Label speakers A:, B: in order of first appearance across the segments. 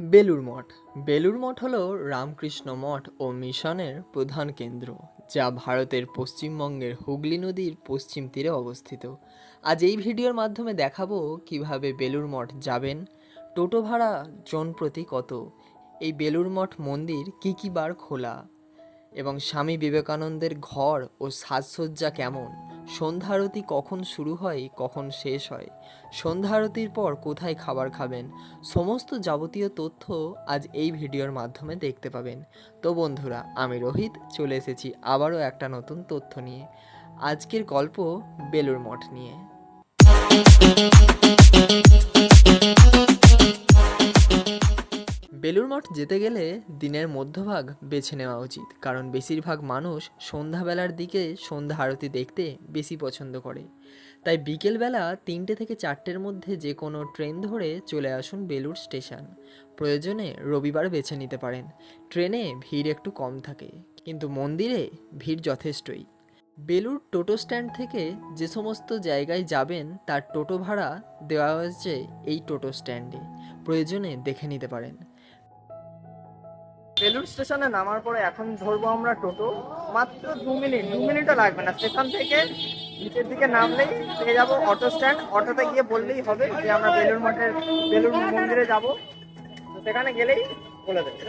A: বেলুর মঠ। বেলুর মঠ হল রামকৃষ্ণ মঠ ও মিশনের প্রধান কেন্দ্র, যা ভারতের পশ্চিমবঙ্গের হুগলি নদীর পশ্চিম তীরে অবস্থিত। আজ এই ভিডিওর মাধ্যমে দেখাবো কীভাবে বেলুর মঠ যাবেন, টোটো ভাড়া জন প্রতি কত, এই বেলুর মঠ মন্দির কী কী বার খোলা, এবং স্বামী বিবেকানন্দের ঘর ও সাজসজ্জা কেমন সন্ধ্যা আরতি কখন শুরু হয়, কখন শেষ হয়? সন্ধ্যা আরতির পর কোথায় খাবার খাবেন? সমস্ত যাবতীয় তথ্য আজ এই ভিডিওর মাধ্যমে দেখতে পাবেন। তো বন্ধুরা, আমি রোহিত, চলে এসেছি আবারও একটা নতুন তথ্য নিয়ে। আজকের গল্প বেলুর মঠ নিয়ে। বেলুর মঠ যেতে গেলে দিনের মধ্যভাগ বেছে নেওয়া উচিত। কারণ বেশিরভাগ মানুষ সন্ধ্যাবেলার দিকে সন্ধ্যা আরতি দেখতে বেশি পছন্দ করে। তাই বিকেলবেলা তিনটে থেকে চারটের মধ্যে যে কোনো ট্রেন ধরে চলে আসুন বেলুর স্টেশন। প্রয়োজনে রবিবার বেছে নিতে পারেন। ট্রেনে ভিড় একটু কম থাকে, কিন্তু মন্দিরে ভিড় যথেষ্টই। বেলুর টোটো স্ট্যান্ড থেকে যে সমস্ত জায়গায় যাবেন, তার টোটো ভাড়া দেওয়া হয়েছে এই টোটো স্ট্যান্ডে। প্রয়োজনে দেখে নিতে পারেন।
B: বেলুর স্টেশনে নামার পরে এখন ধরবো আমরা টোটো। মাত্র দু মিনিট, দু মিনিটও লাগবে না। স্টেশন থেকে নিচের দিকে নামলেই পেয়ে যাব অটো স্ট্যান্ড অটোতে গিয়ে বললেই হবে যে আমরা বেলুর মঠের বেলুর মন্দিরে যাব। তো সেখানে গেলেই বলে দেবে।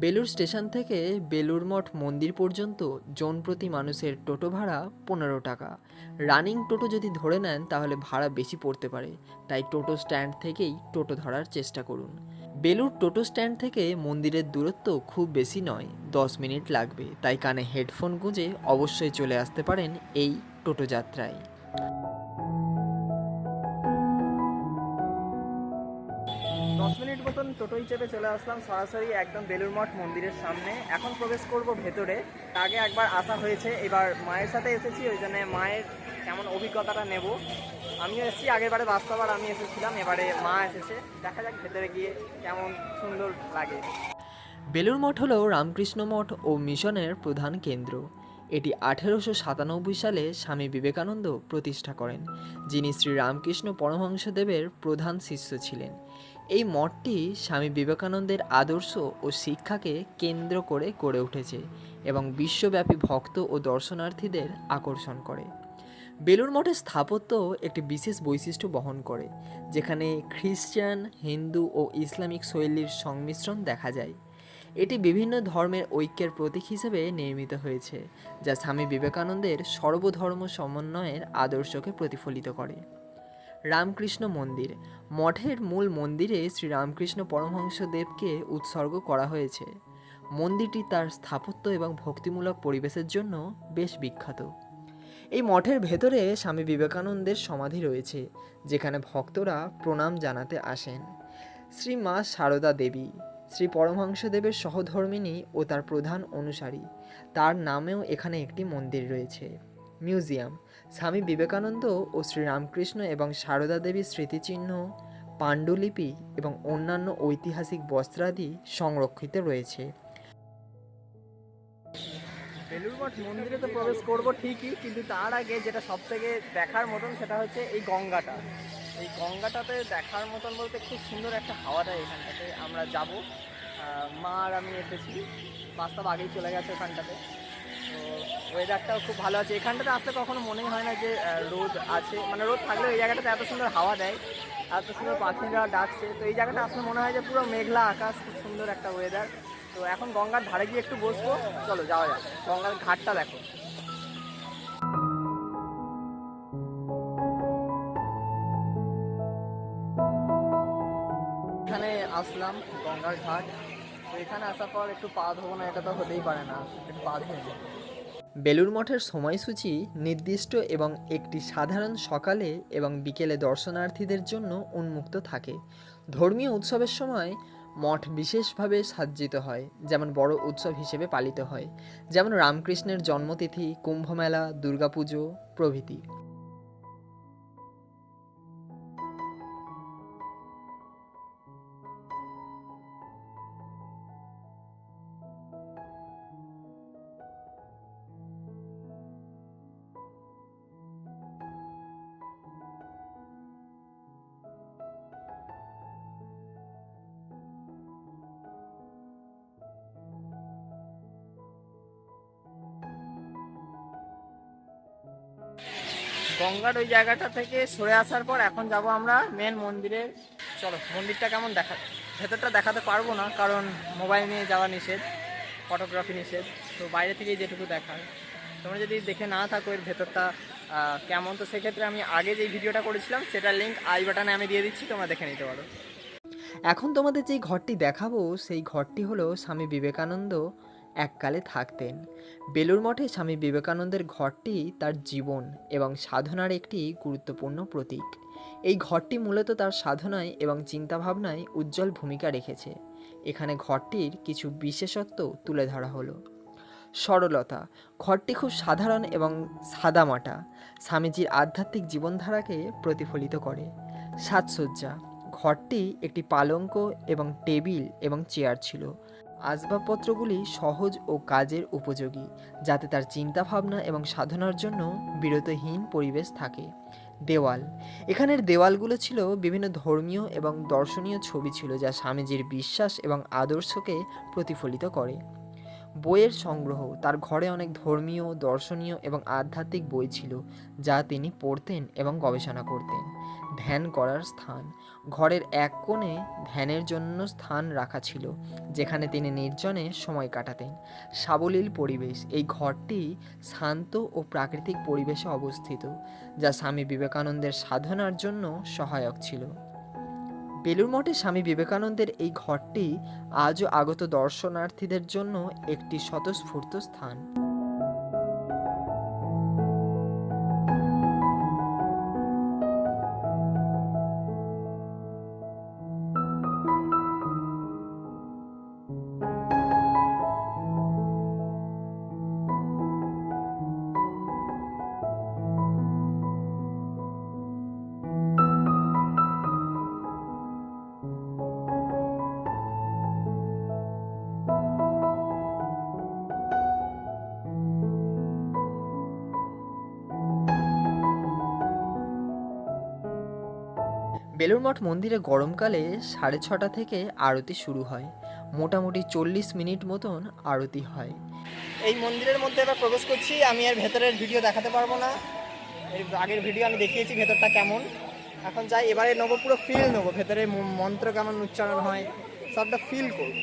A: বেলুর স্টেশন থেকে বেলুর মঠ মন্দির পর্যন্ত জন প্রতি মানুষের টোটো ভাড়া পনেরো টাকা। রানিং টোটো যদি ধরে নেন, তাহলে ভাড়া বেশি পড়তে পারে। তাই টোটো স্ট্যান্ড থেকেই টোটো ধরার চেষ্টা করুন। বেলুর টোটো স্ট্যান্ড থেকে মন্দিরের দূরত্ব খুব বেশি নয়, দশ মিনিট লাগবে। তাই কানে হেডফোন গুঁজে অবশ্যই চলে আসতে পারেন এই টোটো যাত্রায়।
B: মতন টোটোই চেপে চলে আসলাম সরাসরি একদম বেলুর মঠ মন্দিরের সামনে। এখন প্রবেশ করব ভেতরে। তার আগে একবার আসা হয়েছে। এবার মায়ের সাথে এসেছি, ওই জন্য মায়ের কেমন অভিজ্ঞতাটা নেব। আমিও এসেছি, আগের বারে বাস্তবার আমি এসেছিলাম, এবারে মা এসেছে। দেখা যাক ভেতরে গিয়ে কেমন সুন্দর লাগে।
A: বেলুর মঠ হল রামকৃষ্ণ মঠ ও মিশনের প্রধান কেন্দ্র। এটি আঠেরোশো সাতানব্বই সালে স্বামী বিবেকানন্দ প্রতিষ্ঠা করেন, যিনি শ্রী রামকৃষ্ণ পরমহংসদেবের প্রধান শিষ্য ছিলেন। এই মঠটি স্বামী বিবেকানন্দের আদর্শ ও শিক্ষাকে কেন্দ্র করে গড়ে উঠেছে এবং বিশ্বব্যাপী ভক্ত ও দর্শনার্থীদের আকর্ষণ করে। বেলুর মঠের স্থাপত্য একটি বিশেষ বৈশিষ্ট্য বহন করে, যেখানে খ্রিস্টান, হিন্দু ও ইসলামিক শৈলীর সংমিশ্রণ দেখা যায়। এটি বিভিন্ন ধর্মের ঐক্যের প্রতীক হিসেবে নির্মিত হয়েছে, যা স্বামী বিবেকানন্দের সর্বধর্ম সমন্বয়ের আদর্শকে প্রতিফলিত করে। রামকৃষ্ণ মন্দির। মঠের মূল মন্দিরে শ্রীরামকৃষ্ণ পরমহংসদেবকে উৎসর্গ করা হয়েছে। মন্দিরটি তার স্থাপত্য এবং ভক্তিমূলক পরিবেশের জন্য বেশ বিখ্যাত। এই মঠের ভেতরে স্বামী বিবেকানন্দের সমাধি রয়েছে, যেখানে ভক্তরা প্রণাম জানাতে আসেন। শ্রী মা সারদা দেবী, শ্রী পরমহংসদেবের সহধর্মিণী ও তার প্রধান অনুসারী, তার নামেও এখানে একটি মন্দির রয়েছে। মিউজিয়াম, স্বামী বিবেকানন্দ ও শ্রীরামকৃষ্ণ এবং সারদা দেবীর স্মৃতিচিহ্ন, পাণ্ডুলিপি এবং অন্যান্য ঐতিহাসিক বস্ত্রাদি সংরক্ষিত রয়েছে।
B: মন্দিরে তো প্রবেশ করব ঠিকই, কিন্তু তার আগে যেটা সব থেকে দেখার মতন সেটা হচ্ছে এই গঙ্গাটা। এই গঙ্গাটাতে দেখার মতন বলতে খুব সুন্দর একটা হাওয়া দেয় এখানটাতে। আমরা যাব। মা আর আমি এসেছি। বাস্তব আগেই চলে গেছে ওখানটাতে। ওয়েদারটাও খুব ভালো আছে। এখানটাতে আসলে কখনো মনেই হয় না যে রোদ আছে। মানে রোদ থাকলেও এই জায়গাটাতে এত সুন্দর হাওয়া দেয়, এত সুন্দর পাখিরা ডাকছে। তো এই জায়গাটা আসলে মনে হয় যে পুরো মেঘলা আকাশ, খুব সুন্দর একটা ওয়েদার তো এখন গঙ্গার ধারে গিয়ে একটু বসবো। চলো, যাওয়া যাক। গঙ্গার ঘাটটা দেখো। এখানে আসলাম গঙ্গার ঘাট। তো এখানে আসার পর একটু পা ধোবো না, এটা তো হতেই পারে না। একটু পা ধুয়ে।
A: বেলুর মঠের সময়সূচি নির্দিষ্ট এবং একটি সাধারণ সকালে এবং বিকেলে দর্শনার্থীদের জন্য উন্মুক্ত থাকে। ধর্মীয় উৎসবের সময় মঠ বিশেষভাবে সাজ্জিত হয়, যেমন বড় উৎসব হিসেবে পালিত হয়, যেমন রামকৃষ্ণের জন্মতিথি কুম্ভমেলা দুর্গাপুজো প্রভৃতি।
B: গঙ্গার ওই জায়গাটা থেকে সরে আসার পর এখন যাব আমরা মেন মন্দিরে। চলো, মন্দিরটা কেমন দেখা ভেতরটা দেখাতে পারব না, কারণ মোবাইল নিয়ে যাওয়া নিষেধ ফটোগ্রাফি নিষেধ। তো বাইরে থেকেই যেটুকু দেখার। তোমরা যদি দেখে না থাকো এর ভেতরটা কেমন, তো সেক্ষেত্রে আমি আগে যে ভিডিওটা করেছিলাম, সেটার লিঙ্ক আই বাটনে আমি দিয়ে দিচ্ছি, তোমরা দেখে নিতে পারো।
A: এখন তোমাদের যেই ঘরটি দেখাবো, সেই ঘরটি হলো স্বামী বিবেকানন্দ এককালে থাকতেন। বেলুর মঠে স্বামী বিবেকানন্দের ঘরটি তার জীবন এবং সাধনার একটি গুরুত্বপূর্ণ প্রতীক। এই ঘরটি মূলত তার সাধনায় এবং চিন্তাভাবনায় উজ্জ্বল ভূমিকা রেখেছে। এখানে ঘরটির কিছু বিশেষত্ব তুলে ধরা হলো। সরলতা, ঘরটি খুব সাধারণ এবং সাদামাটা। স্বামীজির আধ্যাত্মিক জীবনধারাকে প্রতিফলিত করে। সাজসজ্জা, ঘরটি একটি পালঙ্ক এবং টেবিল এবং চেয়ার ছিল। আসবাবপত্রগুলি সহজ ও কাজের উপযোগী, যাতে তার চিন্তাভাবনা এবং সাধনার জন্য বিরতহীন পরিবেশ থাকে। দেওয়াল। এখানের দেওয়ালগুলো ছিল বিভিন্ন ধর্মীয় এবং দর্শনীয় ছবি ছিল, যা স্বামীজির বিশ্বাস এবং আদর্শকে প্রতিফলিত করে। বইয়ের সংগ্রহ। তার ঘরে অনেক ধর্মীয়, দর্শনীয় এবং আধ্যাত্মিক বই ছিল, যা তিনি পড়তেন এবং গবেষণা করতেন। ধ্যান করার স্থান। ঘরের এক কোণে ধ্যানের জন্য স্থান রাখা ছিল, যেখানে তিনি নির্জনে সময় কাটাতেন। সাবলীল পরিবেশ, এই ঘরটি শান্ত ও প্রাকৃতিক পরিবেশে অবস্থিত, যা স্বামী বিবেকানন্দের সাধনার জন্য সহায়ক ছিল। বেলুর মঠে স্বামী বিবেকানন্দের এই ঘরটি আজও আগত দর্শনার্থীদের জন্য একটি স্বতঃস্ফূর্ত স্থান। বেলুর মঠ মন্দিরে গরমকালে সাড়ে ছটা থেকে আরতি শুরু হয়। মোটামুটি চল্লিশ মিনিট মতন আরতি হয়।
B: এই মন্দিরের মধ্যে এবার প্রবেশ করছি। আমি আর ভেতরের ভিডিও দেখাতে পারব না। এর আগের ভিডিও আমি দেখিয়েছি ভেতরটা কেমন। এখন যাই, এবারে নেব, পুরো ফিল নেব। ভেতরে মন্ত্র কেমন উচ্চারণ হয়, সবটা ফিল করব।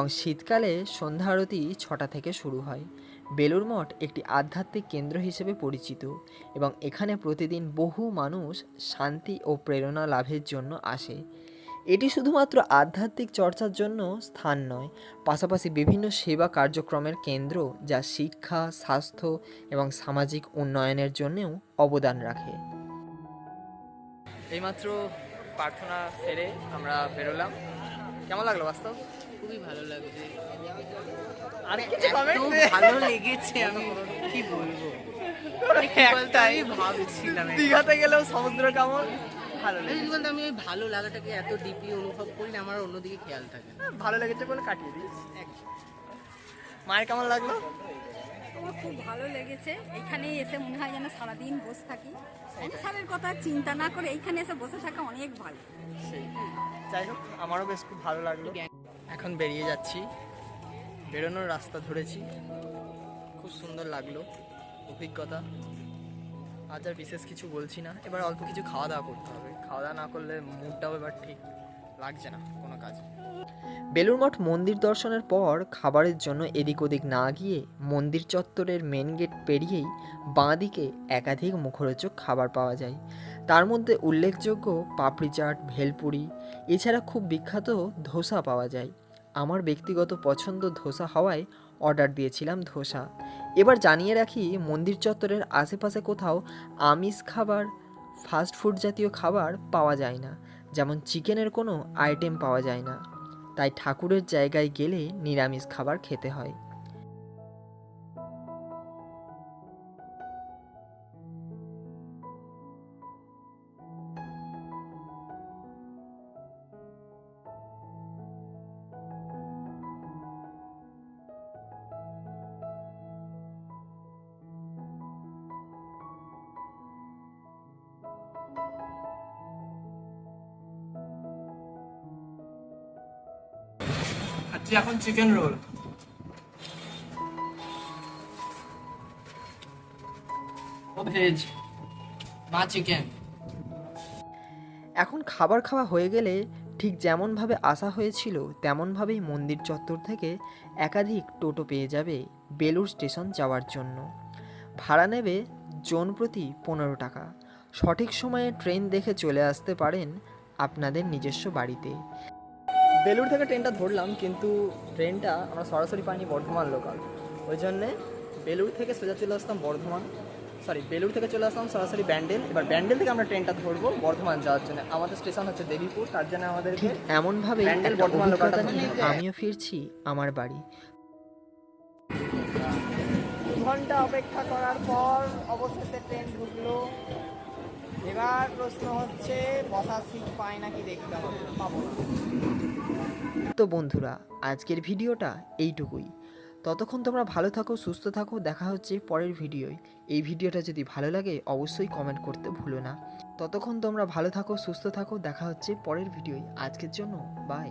A: এবং শীতকালে সন্ধ্যা আরতি ছটা থেকে শুরু হয়। বেলুর মঠ একটি আধ্যাত্মিক কেন্দ্র হিসেবে পরিচিত এবং এখানে প্রতিদিন বহু মানুষ শান্তি ও প্রেরণা লাভের জন্য আসে। এটি শুধুমাত্র আধ্যাত্মিক চর্চার জন্য স্থান নয়, পাশাপাশি বিভিন্ন সেবা কার্যক্রমের কেন্দ্র যা শিক্ষা, স্বাস্থ্য এবং সামাজিক উন্নয়নের জন্যও অবদান রাখে।
B: এইমাত্র প্রার্থনা সেরে আমরা বেরোলাম। কেমন লাগল বাস্তব?
C: খুবই ভালো লাগছে।
B: আর কিছু comment দে।
C: ভালো লেগেছে আমি কি বলব? মানে
B: একটাই।
C: ভাবছিলাম
B: দীঘাতে গেলেও সমুদ্র কেমন? ভালো লেগেছে।
C: বলতে আমি ওই ভালো লাগাটাকে এত ডিপলি অনুভব করি না আমার অন্যদিকে খেয়াল থাকে না।
B: ভালো লেগেছে বলে কাটিয়ে দিস মায়ের কেমন লাগল?
D: আমার খুব ভালো লেগেছে। এইখানে এসে মনে হয় যেন সারাদিন বসে থাকি। সংসারের কথা চিন্তা না করে এইখানে এসে বসে থাকা অনেক ভালো।
B: সেই যাই হোক আমারও বেশ খুব ভালো লাগল। এখন বেরিয়ে যাচ্ছি। বেরোনোর রাস্তা ধরেছি। খুব সুন্দর লাগল অভিজ্ঞতা। আজ আর বিশেষ কিছু বলছি না। এবার অল্প কিছু খাওয়া দাওয়া করতে হবে। খাওয়া দাওয়া না করলে মুডটাও এবার ঠিক লাগছে না কোনো কাজে।
A: বেলুর মঠ মন্দির দর্শনের পর খাবারের জন্য এদিক ওদিক না গিয়ে মন্দির চত্বরের মেন গেট পেরিয়েই বাঁ দিকে একাধিক মুখরোচক খাবার পাওয়া যায়। তার মধ্যে উল্লেখযোগ্য পাপড়ি চাট, ভেলপুরি, এছাড়া খুব বিখ্যাত ধোসা পাওয়া যায়। আমার ব্যক্তিগত পছন্দ ধোসা হওয়ায় অর্ডার দিয়েছিলাম ধোসা। এবার জানিয়ে রাখি, মন্দির চত্বরের আশেপাশে কোথাও আমিষ খাবার ফাস্ট ফুড জাতীয় খাবার পাওয়া যায় না। যেমন চিকেনের কোনো আইটেম পাওয়া যায় না। তাই ঠাকুরের জায়গায় গেলে নিরামিষ খাবার খেতে হয়।
B: খাচ্ছি এখন চিকেন রোল ভেজ মা চিকেন
A: এখন খাবার খাওয়া হয়ে গেলে ঠিক যেমনভাবে আসা হয়েছিল তেমনভাবেই মন্দির চত্বর থেকে একাধিক টোটো পেয়ে যাবে বেলুর স্টেশন যাওয়ার জন্য। ভাড়া নেবে জন প্রতি পনেরো টাকা। সঠিক সময়ে ট্রেন দেখে চলে আসতে পারেন আপনাদের নিজস্ব বাড়িতে।
B: বেলুর থেকে ট্রেনটা ধরলাম কিন্তু ট্রেনটা আমরা সরাসরি পাইনি বর্ধমান লোকাল ওই জন্যে বেলুর থেকে সোজা চলে আসতাম বর্ধমান। সরি বেলুর থেকে চলে আসতাম সরাসরি ব্যান্ডেল। এবার ব্যান্ডেল থেকে আমরা ট্রেনটা ধরবো বর্ধমান যাওয়ার জন্য। আমাদের স্টেশন হচ্ছে দেবীপুর তার জন্য আমাদেরকে
A: ঠিক এমনভাবেই
B: ব্যান্ডেল বর্ধমান লোকালটা
A: আমিও ফিরছি আমার বাড়ি।
B: দু ঘণ্টা অপেক্ষা করার পর অবশেষে ট্রেন ঢুকলো। এবার প্রশ্ন হচ্ছে, বসার সিট পায় নাকি দেখতে হবে? পাবো
A: তো বন্ধুরা, আজকের ভিডিওটা এইটুকুই। ততক্ষণ তোমরা ভালো থাকো, সুস্থ থাকো, দেখা হচ্ছে পরের ভিডিওয়। এই ভিডিওটা যদি ভালো লাগে, অবশ্যই কমেন্ট করতে ভুলো না। ততক্ষণ তোমরা ভালো থাকো, সুস্থ থাকো, দেখা হচ্ছে পরের ভিডিওয়। আজকের জন্য বাই